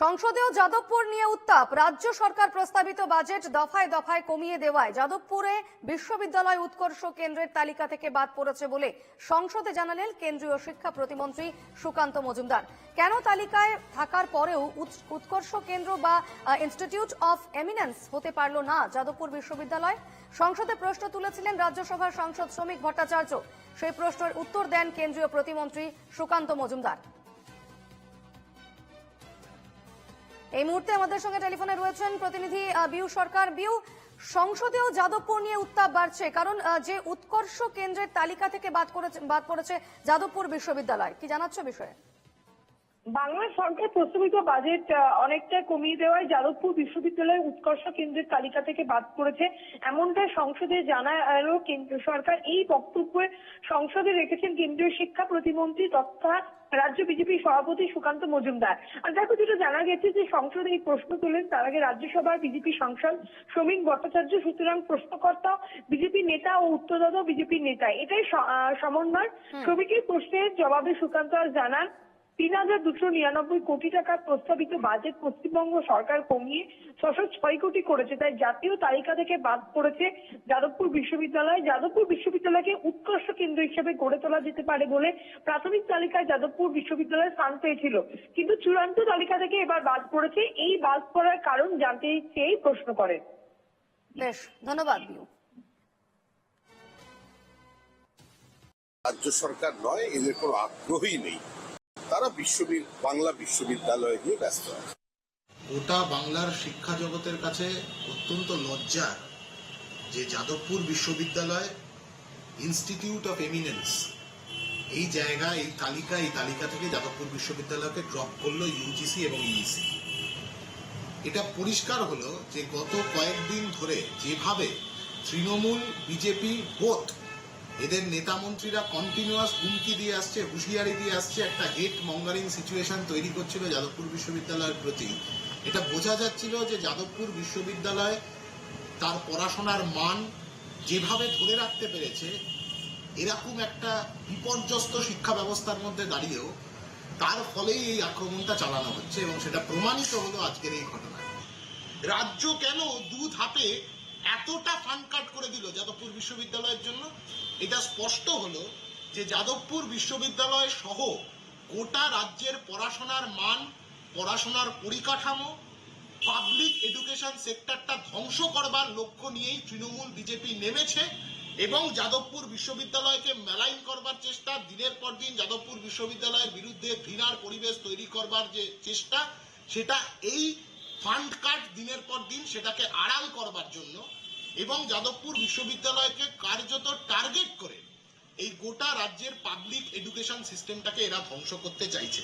সংসদেও যাদবপুর নিয়ে উত্তাপ। রাজ্য সরকার প্রস্তাবিত বাজেট দফায় দফায় কমিয়ে দেওয়ায় যাদবপুরে বিশ্ববিদ্যালয় উৎকর্ষ কেন্দ্রের তালিকা থেকে বাদ পড়েছে বলে সংসদে জানালেন কেন্দ্রীয় শিক্ষা প্রতিমন্ত্রী সুকান্ত মজুমদার। কেন তালিকায় থাকার পরেও উৎ- উৎকর্ষ কেন্দ্র বা ইনস্টিটিউট অফ এমিনেন্স হতে পারল না যাদবপুর বিশ্ববিদ্যালয়? সংসদে প্রশ্ন তুলেছিলেন রাজ্যসভার সাংসদ শ্রমিক ভট্টাচার্য। সেই প্রশ্নের উত্তর দেন কেন্দ্রীয় প্রতিমন্ত্রী সুকান্ত মজুমদার। এই মুহূর্তে আমাদের সঙ্গে টেলিফোনে রয়েছেন প্রতিনিধি বিউ সরকার। বিউ, সংসদেও যাদবপুর নিয়ে উত্তাপ বাড়ছে, কারণ যে উৎকর্ষ কেন্দ্রের তালিকা থেকে বাদ করেছে বাদ পড়েছে যাদবপুর বিশ্ববিদ্যালয়। কি জানাচ্ছ বিষয়ে? বাংলা সরকার প্রস্তাবিত বাজেট অনেকটা কমিয়ে দেওয়ায় যাদবপুর বিশ্ববিদ্যালয় উৎকর্ষ কেন্দ্রের তালিকা থেকে বাদ পড়েছে। এমনটা সংসদে জানালো কেন্দ্র সরকার এই বক্তব্যে সংসদে রেখেছেন কেন্দ্রীয় শিক্ষা প্রতিমন্ত্রী তথা রাজ্য বিজেপি সভাপতি সুকান্ত মজুমদার। আর দেখো যেটা জানা গেছে যে সংসদে এই প্রশ্ন তোলেন তার আগে রাজ্যসভার বিজেপি সাংসদ শ্রমিক ভট্টাচার্য সুতরাং প্রশ্নকর্তা বিজেপি নেতা ও উত্তরদাতা বিজেপি নেতা। এটাই সমন্বয়। শ্রমিকের প্রশ্নের জবাবে সুকান্ত আর জানান তিন হাজার দুশো নিরানব্বই কোটি টাকার প্রস্তাবিত বাজেট পশ্চিমবঙ্গ সরকার কমিয়ে ছশো ছয় কোটি করেছে। তাই জাতীয় তালিকা থেকে বাদ পড়েছে যাদবপুর বিশ্ববিদ্যালয়। যাদবপুর বিশ্ববিদ্যালয়কে উৎকর্ষ কেন্দ্র হিসেবে গড়ে তোলা যেতে পারে বলে প্রাথমিক তালিকায় যাদবপুর বিশ্ববিদ্যালয় স্থান পেয়েছিল। কিন্তু চূড়ান্ত তালিকা থেকে এবার বাদ পড়েছে। এই বাদ পড়ার কারণ জানতে চেয়েই প্রশ্ন করে। বেশ ধন্যবাদ। রাজ্য সরকার নয় এদের কোনো আগ্রহই নেই। তারা বিশ্ববিদ বাংলা বিশ্ববিদ্যালয় নিয়ে ব্যস্ত আছে। গোটা বাংলার শিক্ষা জগতের কাছে অত্যন্ত লজ্জার যে যাদবপুর বিশ্ববিদ্যালয় ইনস্টিটিউট অফ এমিনেন্স এই জায়গা, এই তালিকা এই তালিকা থেকে যাদবপুর বিশ্ববিদ্যালয়কে ড্রপ করল ইউজিসি এবং ইইসি এটা পরিষ্কার হলো যে গত কয়েকদিন ধরে যেভাবে তৃণমূল, বিজেপি, বোথ এদের নেতা মন্ত্রীরা কন্টিনিউয়াস হুমকি দিয়ে আসছে, হুঁশিয়ারি দিয়ে আসছে, একটা হেট মঙ্গারিং সিচুয়েশন তৈরি করছিল যাদবপুর বিশ্ববিদ্যালয়ের প্রতি। এটা বোঝা যাচ্ছিল যে যাদবপুর বিশ্ববিদ্যালয় তার পড়াশোনার মান যেভাবে ধরে রাখতে পেরেছে, এরকম একটা বিপর্যস্ত শিক্ষা ব্যবস্থার মধ্যে দাঁড়িয়েও তার ফলেই এই আক্রমণটা চালানো হচ্ছে এবং সেটা প্রমাণিত হলো আজকের এই ঘটনায়। রাজ্য কেন দু ধাপে এতটা ফান্ড কাট করে দিল যাদবপুর বিশ্ববিদ্যালয়ের জন্য? এটা স্পষ্ট হলো যে যাদবপুর বিশ্ববিদ্যালয় সহ গোটা রাজ্যের পড়াশোনার মান, পড়াশোনার পরিকাঠামো পাবলিক এডুকেশন সেক্টরটা ধ্বংস করবার লক্ষ্য নিয়েই তৃণমূল বিজেপি নেমেছে এবং যাদবপুর বিশ্ববিদ্যালয়কে মেলাইন করবার চেষ্টা, দিনের পর দিন যাদবপুর বিশ্ববিদ্যালয়ের বিরুদ্ধে ঘৃণার পরিবেশ তৈরি করবার যে চেষ্টা, সেটা এই ফান্ড কাট দিনের পর দিন সেটাকে আড়াল করবার জন্য এবং যাদবপুর বিশ্ববিদ্যালয়কে কার্যত টার্গেট করে এই গোটা রাজ্যের পাবলিক এডুকেশন সিস্টেমটাকে এরা ধ্বংস করতে চাইছে।